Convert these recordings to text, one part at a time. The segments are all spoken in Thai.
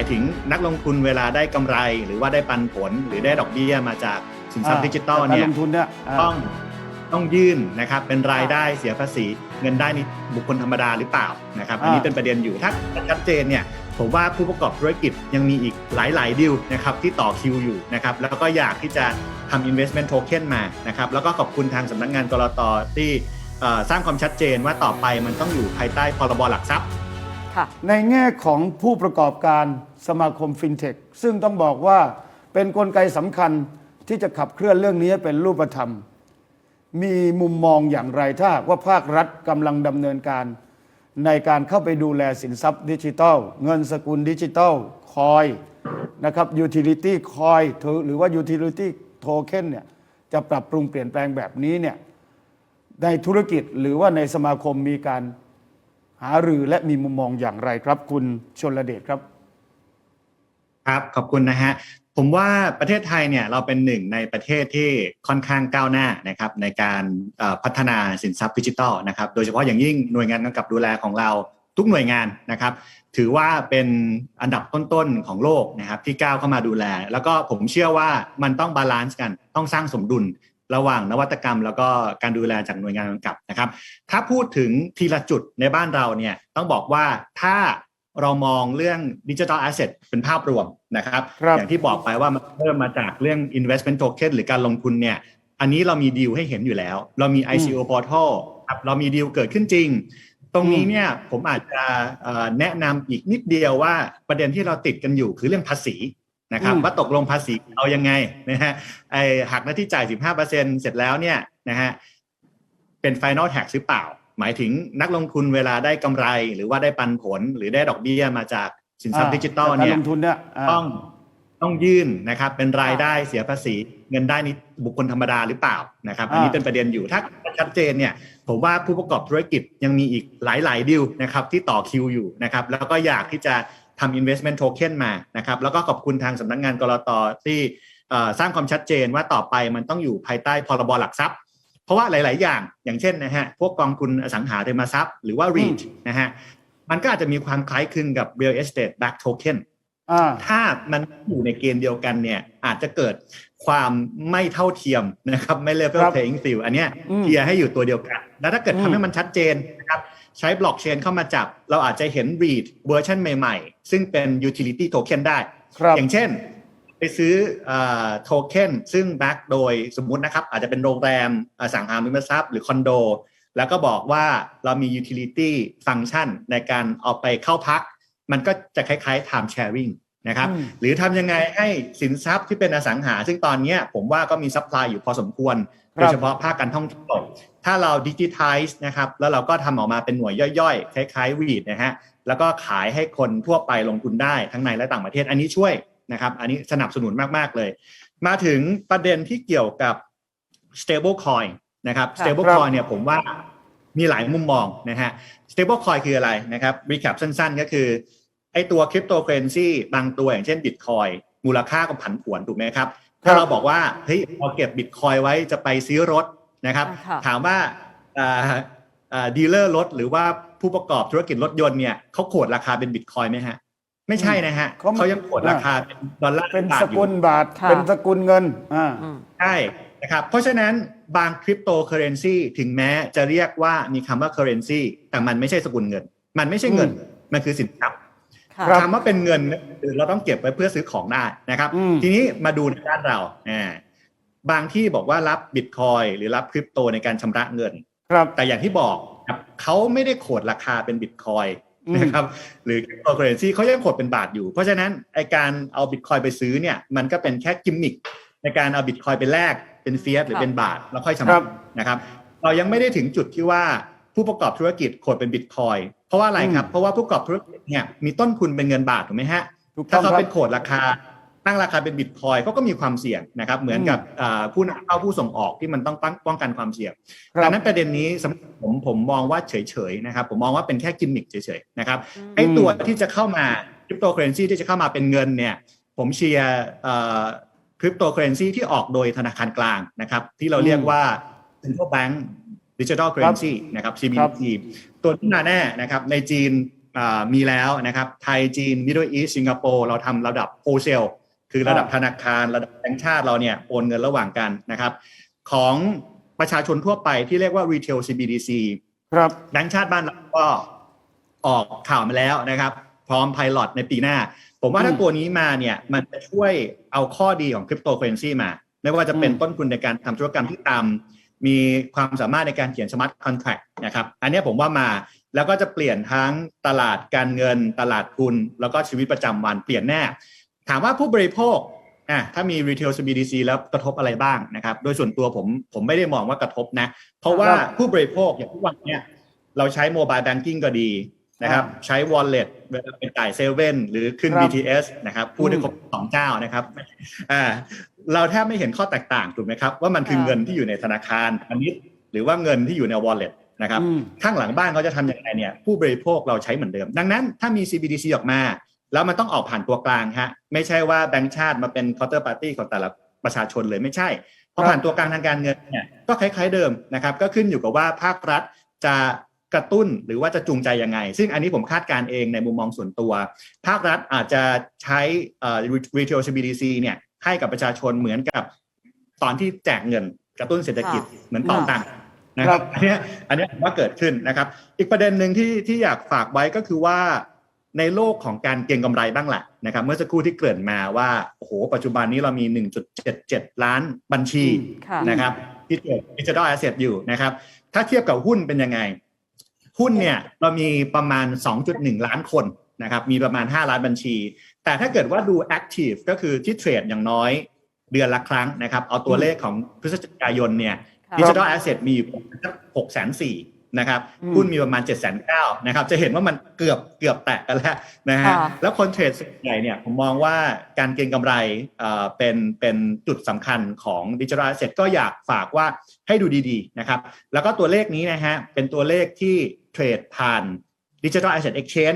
ายถึงนักลงทุนเวลาได้กำไร หรือว่าได้ปันผลหรือได้ดอกเบี้ยมาจากสินทรัพย์ดิจิตอลการเนี่ยลงทุนเนี่ยอ่าต้องต้องยื่นนะครับเป็นรายได้เสียภาษีเงินได้นี่บุคคลธรรมดาหรือเปล่านะครับอันนี้อ่าเป็นประเด็นอยู่ถ้าชัดเจนเนี่ยผมว่าผู้ประกอบธุรกิจยังมีอีกหลาย ๆ ดิวนะครับที่ต่อคิวอยู่นะครับแล้วก็อยากที่จะทำ investment token มานะครับแล้วก็ขอบคุณทางสำนักงานกรตที่เอ่อสร้างความชัดเจนว่าต่อไปมันต้องอยู่ภายใต้พรบหลักทรัพย์ ค่ะ ในแง่ของผู้ประกอบการสมาคมฟินเทคซึ่งต้องบอกว่าเป็นนกลไกสำคัญที่จะขับเคลื่อนเรื่องนี้เป็นรูปธรรม มีมุมมองอย่างไรถ้าว่าภาครัฐกำลังดำเนินการ ในการเข้าไปดูแลสินทรัพย์ดิจิทัล เงินสกุลดิจิทัลคอยนะครับยูทิลิตี้คอยหรือว่ายูทิลิตี้โทเค็นเนี่ยจะปรับปรุงเปลี่ยนแปลงแบบนี้เนี่ยในธุรกิจหรือว่าในสมาคมมีการ หารือและมีมุมมองอย่างไรครับ คุณชนลเดชครับ ครับขอบคุณนะฮะผมว่าประเทศไทยเนี่ยเราเป็นหนึ่งในประเทศที่ค่อนข้างก้าวหน้านะครับในการพัฒนาสินทรัพย์ดิจิทัลนะครับโดยเฉพาะอย่างยิ่งหน่วยงานกำกับดูแลของเราทุกหน่วยงานนะครับ ถือว่าเป็นอันดับต้นๆของโลกนะครับที่ก้าวเข้ามาดูแล แล้วก็ผมเชื่อว่ามันต้องบาลานซ์กันต้องสร้างสมดุล ระหว่างนวัตกรรม แล้วก็การดูแลจากหน่วยงานกำกับนะครับ ถ้าพูดถึงทีละจุดในบ้านเราเนี่ยต้องบอกว่าถ้าเรามองเรื่องดิจิทัลแอสเซทเป็นภาพรวมนะครับครับอย่างที่บอกไปว่ามันเริ่มมาจากเรื่อง investment token หรือการลงทุนเนี่ยอันนี้เรามีดีลให้เห็นอยู่แล้ว เรามี ICO portal ครับเรามีดีลเกิดขึ้นจริง ตรงนี้เนี่ยผมอาจจะเอ่อแนะนำอีกนิดเดียวว่าประเด็นที่เราติดกันอยู่คือเรื่องภาษี นะครับอืมว่าตกลงภาษีเอายังไงนะฮะไอหักหน้าที่จ่าย 15%เสร็จแล้วเนี่ยนะฮะเป็น final tax หรือเปล่า หมายถึงนักลงทุนเวลาได้กำไร หรือว่าได้ปันผลหรือได้ดอกเบี้ยมาจากสินทรัพย์ดิจิตอลการเนี่ยลงทุนเนี่ยาต้องต้องยื่นนะครับเป็นรายได้เสียภาษีเงินได้นี่บุคคลธรรมดาหรือเปล่านะครับ อันนี้อ่าเป็นประเด็นอยู่ถ้าชัดเจนเนี่ยผมว่าผู้ประกอบธุรกิจยังมีอีกหลายๆดิวนะครับที่ต่อคิวอยู่นะครับแล้วก็อยากที่จะ ทำ investment token มานะครับแล้วก็ขอบคุณทางสำนักงานกรตที่เอ่อสร้างความชัดเจนว่าต่อไปมันต้องอยู่ภายใต้พรบหลักทรัพย์ เพราะว่าหลาย ๆ อย่าง อย่างเช่นนะฮะพวกกองทุนอสังหาริมทรัพย์หรือว่า REIT นะฮะมันก็อาจจะมีความคล้ายคลึงกับ real estate back token อ่า ถ้ามันอยู่ในเกณฑ์เดียวกันเนี่ย อาจจะเกิดความไม่เท่าเทียมนะครับ ไม่ level ครับ playing field อันเนี้ยอืมเคลียร์ให้อยู่ตัวเดียวกัน แล้วถ้าเกิดอืมทำให้มันชัดเจนนะครับใช้บล็อกเชนเข้ามาจับ เราอาจจะเห็น read เวอร์ชันใหม่ๆ ซึ่งเป็น utility token ได้ครับอย่างเช่น ไปซื้อโทเค็นซึ่งแบ็กโดยสมมุตินะครับ อาจจะเป็นโรงแรมอสังหาริมทรัพย์หรือคอนโด แล้วก็บอกว่าเรามี utility function ในการเอาไปเข้าพัก มันก็จะคล้ายๆ time sharing นะครับอืมหรือทำยังไงให้สินทรัพย์ที่เป็นอสังหา ซึ่งตอนเนี้ยผมว่าก็มีซัพพลายอยู่พอสมควรครับโดยเฉพาะภาคการท่องเที่ยวถ้าเราดิจิทัลนะครับแล้วเราก็ทำออกมาเป็นหน่วยย่อยๆ คล้ายๆวีดนะฮะแล้วก็ขายให้คนทั่วไปลงทุนได้ทั้งในและต่างประเทศอันนี้ช่วยนะครับอันนี้สนับสนุนมากๆเลย มาถึงประเด็นที่เกี่ยวกับ stable coin นะครับค่ะ stable ครับ coin เนี่ยผมว่ามีหลายมุมมองนะฮะ stable coin คืออะไรนะครับ recap สั้นๆ ก็คือ ไอตัวคริปโตเคอเรนซีบางตัวอย่างเช่นบิตคอยมูลค่าก็ผันผวนถูกไหมครับ ถ้าเราบอกว่าเฮ้ยพอเก็บบิตคอยไว้จะไปซื้อรถนะครับอ่าค่ะถามว่าดีลเลอร์รถหรือว่าผู้ประกอบธุรกิจรถยนต์เนี่ยเขาโขดราคาเป็นบิตคอยไหมฮะ ไม่ใช่นะฮะเขาเขายังโขดราคาเป็นดอลลาร์เป็นบาทสอยู่กุลบาทค่ะเป็นสกุลเงินอ่าอืมใช่นะครับเพราะฉะนั้นบางคริปโตเคอเรนซีถึงแม้จะเรียกว่ามีคำว่าเคอเรนซีแต่มันไม่ใช่สกุลเงิน มันไม่ใช่เงิน มันคือสินทรัพย์ ค่ะครับคำว่าเป็นเงินเนี่ยคือเราต้องเก็บไว้เพื่อซื้อของได้นะครับอืมทีนี้มาดูในด้านเราอ่าบางที่บอกว่ารับบิตคอยหรือรับคริปโตในการชำระเงิน ครับ แต่อย่างที่บอกครับเขาไม่ได้โขดราคาเป็นบิตคอยอืมนะครับหรือคริปโตเคอเรนซีเขายังโขดเป็นบาทอยู่ เพราะฉะนั้นไอการเอาบิตคอยไปซื้อเนี่ยมันก็เป็นแค่กิมมิคในการเอาบิตคอยไปแลกเป็นเฟียสหรือเป็นบาทแล้วค่อยชำครัระบนะครับ เรายังไม่ได้ถึงจุดที่ว่า ผู้ประกอบธุรกิจโขดเป็นบิตคอยเพราะว่าอะไรครับ เพราะว่าผู้ประกอบธุรกิจเนี่ยมีต้นทุนเป็นเงินบาทถูกไหมฮะถูกต้ถ้าองเขาครับเป็นโขดราคาตั้งราคาเป็นบิตคอยเขาก็มีความเสี่ยงนะครับ เหมือนกับอ่าผู้นำเข้าผู้ส่งออกที่มันต้องป้องป้องกันความเสี่ยงครับดังนั้นประเด็นนี้สำหรับผมผมมองว่าเฉยๆนะครับ ผมมองว่าเป็นแค่กิมมิคเฉยๆนะครับอืมไอ้ตัวที่จะเข้ามาคริปโตเคอเรนซีที่จะเข้ามาเป็นเงินเนี่ย ผมเชียร์คริปโตเคอเรนซีที่ออกโดยธนาคารกลางนะครับ ที่เราเรียกว่า Central Bank Digital Currency นะครับ CBDC ตัวที่มาแน่นะครับในจีนอ่ามีแล้วนะครับ ไทยจีนมิดเดิลอีสสิงคโปร์เราทำระดับโฮเซลคือระดับธนาคารระดับแบงก์ชาติเราเนี่ยโอนเงินระหว่างกันนะครับ ของประชาชนทั่วไปที่เรียกว่า retail CBDC ครับแบงก์ชาติบ้านเราก็ออกข่าวมาแล้วนะครับ พร้อมไพลอตในปีหน้า ผมว่าถ้าอืมตัวนี้มาเนี่ยมันจะช่วยเอาข้อดีของคริปโตเคอเรนซีมา ไม่ว่าจะเป็นอืมต้นทุนในการทำธุรกรรมที่ต่ำ มีความสามารถในการเขียนสมาร์ทคอนแท็กนะครับ อันเนี้ยผมว่ามาแล้วก็จะเปลี่ยนทั้งตลาดการเงิน ตลาดทุน แล้วก็ชีวิตประจำวันเปลี่ยนแน่ ถามว่าผู้บริโภคอะถ้ามี retail CBDC แล้วกระทบอะไรบ้างนะครับ โดยส่วนตัวผมผมไม่ได้มองว่ากระทบนะ เพราะว่าครับผู้บริโภคอย่างทุกวันเนี่ยเราใช้โมบายแบงกิ้งก็ดีนะครับใช้ wallet เวลาไปจ่ายเซเว่นหรือขึ้นครับ BTS นะครับพูดได้ครบสองเจ้านะครับอ่า เราแทบไม่เห็นข้อแตกต่างถูกไหมครับว่ามันคือค่ะเงินที่อยู่ในธนาคารพาณิชย์หรือว่าเงินที่อยู่ใน wallet นะครับอืมข้างหลังบ้านเขาจะทำยังไงเนี่ยผู้บริโภคเราใช้เหมือนเดิม ดังนั้นถ้ามี CBDC ออกมา แล้วมันต้องออกผ่านตัวกลางฮะไม่ใช่ว่าแบงก์ชาติมาเป็น counter party ของแต่ละประชาชนเลยไม่ใช่เพราะครับผ่านตัวกลางทางการเงินเนี่ยก็คล้าย ๆเดิมนะครับก็ขึ้นอยู่กับว่าภาครัฐจะกระตุ้นหรือว่าจะจูงใจยังไง ซึ่งอันนี้ผมคาดการณ์เองในมุมมองส่วนตัว ภาครัฐอาจจะใช้เอ่อ retail CBDC เนี่ย ให้กับประชาชนเหมือนกับตอนที่แจกเงินกระตุ้นเศรษฐกิจเหมือนต่อตังค์นะครับอันเนี้ยอันเนี้ยผมว่าเกิดขึ้นนะครับ อีกประเด็นหนึ่งที่ที่อยากฝากไว้ก็คือว่าในโลกของการเก็งกำไรบ้างแหละนะครับ เมื่อสักครู่ที่เกริ่นมาว่าโอ้โหปัจจุบันนี้เรามี 1.77 ล้านบัญชีค่ะนะครับที่เกิดดิจิทัลแอสเซทอยู่นะครับ ถ้าเทียบกับหุ้นเป็นยังไง หุ้นเนี่ยเรามีประมาณ 2.1 ล้านคนนะครับมีประมาณ 5 ล้านบัญชี แต่ถ้าเกิดว่าดู Active ก็คือที่เทรดอย่างน้อยเดือนละครั้งนะครับ เอาตัวเลขของพฤศจิกายนเนี่ยค่ะดิจิทัลแอสเซทมีอยู่สักหกแสนสี่นะครับอืมหุ้นมีประมาณ7จ็ดแสนเก้านะครับ จะเห็นว่ามันเกือบเกือบแตะกันแล้วนะฮะค่ะแล้วคนเทรดส่วนใหญ่เนี่ยผมมองว่าการเก็งกำไรเอ่อเป็นเป็นจุดสำคัญของดิจิทัลแอสเซทก็อยากฝากว่าให้ดูดีๆนะครับ แล้วก็ตัวเลขนี้นะฮะเป็นตัวเลขที่เทรดผ่านดิจิทัลแอสเซทเอ็กชแนน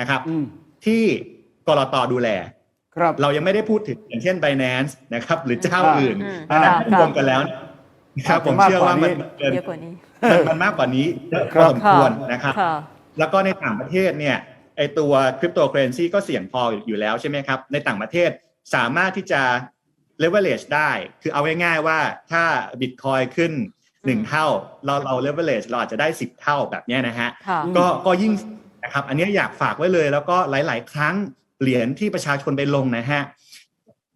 นะครับอืมที่ กรตดูแล ครับ เรายังไม่ได้พูดถึงอย่างเช่น Binance นะครับ หรือเจ้าอ่าอื่นอืมอันนั้นค่ะรวมกันแล้วนะครับอาจจะผมเชื่อว่ามันมากกว่านี้เกินเยอะกว่านี้มันมันมากกว่านี้เยอะพครัอบสมควรนะครับ ค่ะ แล้วก็ในต่างประเทศเนี่ยไอตัวคริปโตเคอเรนซีก็เสี่ยงพออยู่แล้วใช่ไหมครับ ในต่างประเทศสามารถที่จะ leverage ได้ คือเอาง่ายๆว่าถ้าบิตคอยขึ้นหนึ่งอืมเท่า เราเรา leverage เราอาจจะได้สิบเท่าแบบเนี้ยนะฮะ ค่ะ ก็ก็ยิ่งนะครับอันนี้อยากฝากไว้เลยแล้วก็หลาย ๆ ครั้ง เหรียญที่ประชาชนไปลงนะฮะ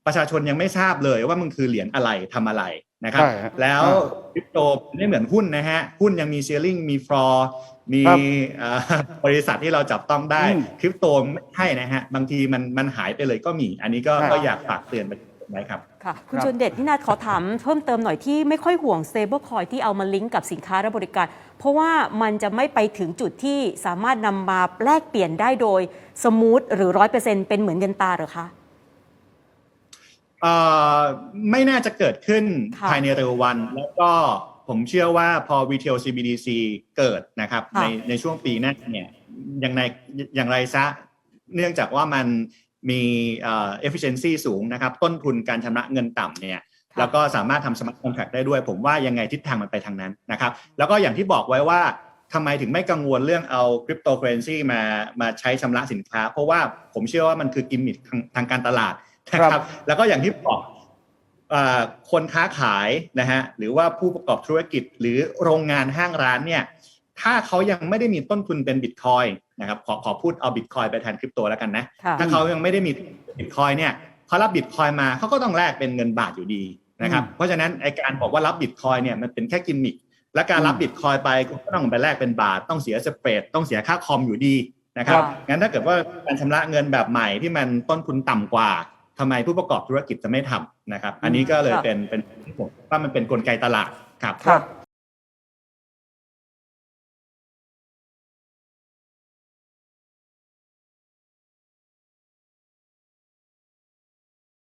ประชาชนยังไม่ทราบเลยว่ามันคือเหรียญอะไรทำอะไรนะครับใช่ฮะแล้วอ่าคริปโตไม่เหมือนหุ้นนะฮะหุ้นยังมีเซียริงมีฟลอร์มีครับเอ่อบริษัทที่เราจับต้องได้อืมคริปโตไม่ใช่นะฮะบางทีมันมันหายไปเลยก็มี อันนี้ก็ใช่ก็อยากฝากเตือนไป ไว้ครับ ค่ะ คุณครับชนเดชนี่นาขอถามเพิ่มเติมหน่อยที่ไม่ค่อยห่วง stable coin ที่เอามาลิงก์กับสินค้าและบริการ เพราะว่ามันจะไม่ไปถึงจุดที่สามารถนำมาแลกเปลี่ยนได้โดยสมูทหรือร้อยเปอร์เซ็นเป็นเหมือนเงินตาเหรอคะเอ่อไม่น่าจะเกิดขึ้นค่ะภายในเร็ววัน แล้วก็ผมเชื่อว่าพอ retail CBDC เกิดนะครับค่ะในในช่วงปีหน้าเนี่ยอย่างไรอย่างไรซะเนื่องจากว่ามัน มีเอ่อ efficiency สูงนะครับ ต้นทุนการชำระเงินต่ำเนี่ยค่ะแล้วก็สามารถทำ smart contract ได้ด้วย ผมว่ายังไงทิศทางมันไปทางนั้นนะครับ แล้วก็อย่างที่บอกไว้ว่าทำไมถึงไม่กังวลเรื่องเอาคริปโตเคอเรนซีมามาใช้ชำระสินค้า เพราะว่าผมเชื่อว่ามันคือกิมมิคทางทางการตลาดนะคครัรับบแล้วก็อย่างที่บอกเอ่อคนค้าขายนะฮะหรือว่าผู้ประกอบธุรกิจหรือโรงงานห้างร้านเนี่ย ถ้าเขายังไม่ได้มีต้นทุนเป็นบิตคอยนะครับขอขอพูดเอาบิตคอยไปแทนคริปโตแล้วกันนะค่ะถ้าเขายังไม่ได้มีบิตคอยเนี่ยเขารับบิตคอยมาเขาก็ต้องแลกเป็นเงินบาทอยู่ดีนะครับอืมเพราะฉะนั้นไอการบอกว่ารับบิตคอยเนี่ยมันเป็นแค่กิมมิคและการรับอืมบิตคอยไปคุณก็ต้องไปแลกเป็นบาท ต้องเสียสเปรดต้องเสียค่าคอมอยู่ดีนะครับค่ะงั้นถ้าเกิดว่าการชำระเงินแบบใหม่ที่มันต้นทุนต่ำกว่าทำไมผู้ประกอบธุรกิจจะไม่ทำนะครับ อันนี้ก็เลยค่ะเป็นเป็นผมว่ามันเป็นกลไกตลาดครับครับ